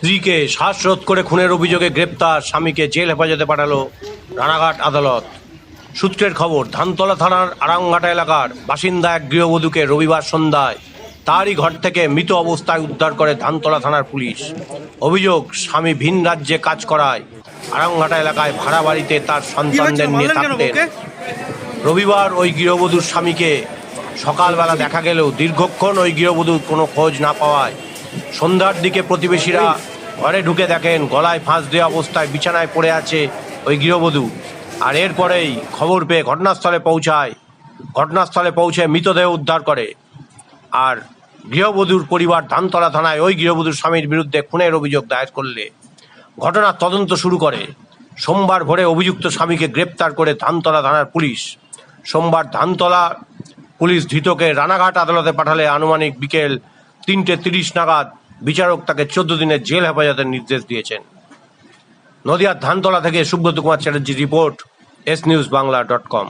স্ত্রীকে শ্বাসরোধ করে খুনের অভিযোগে গ্রেপ্তার স্বামীকে জেল হেফাজতে পাঠালো রানাঘাট আদালত। সূত্রের খবর ধানতলা থানার আরামঘাটা এলাকার বাসিন্দা এক গৃহবধূকে রবিবার সন্ধ্যায় তারই ঘর থেকে মৃত অবস্থায় উদ্ধার করে ধানতলা থানার পুলিশ। অভিযোগ স্বামী ভিন রাজ্যে কাজ করায়। আরামঘাটা এলাকায় ভাড়া বাড়িতে তার সন্তানদের নিয়ে থাকতেন রবিবার ওই গৃহবধূর স্বামীকে সকালবেলা দেখা গেলেও দীর্ঘক্ষণ ওই গৃহবধূর কোনো খোঁজ না পাওয়ায় সন্ধ্যার দিকে প্রতিবেশীরা ঘরে ঢুকে দেখেন গলায় ফাঁস দেওয়া অবস্থায় বিছানায় পড়ে আছে ওই গৃহবধূ। আর এরপরেই খবর পেয়ে ঘটনাস্থলে পৌঁছায়। ঘটনাস্থলে পৌঁছে মৃতদেহ উদ্ধার করে। আর গৃহবধূর পরিবার ধানতলা থানায় ওই গৃহবধূর স্বামীর বিরুদ্ধে খুনের অভিযোগ দায়ের করলে। ঘটনার তদন্ত শুরু করে। সোমবার ভোরে অভিযুক্ত স্বামীকে গ্রেপ্তার করে ধানতলা থানার পুলিশ। সোমবার ধানতলা পুলিশ ধৃতকে রানাঘাট আদালতে পাঠালে আনুমানিক বিকেল তিনটে তিরিশ নাগাদ বিচারক তাকে চোদ্দ দিনের জেল হেফাজতের নির্দেশ দিয়েছেন। নদিয়ার ধানতলা থেকে Subrata Kumar Chatterjee report, S news Bangla dot com.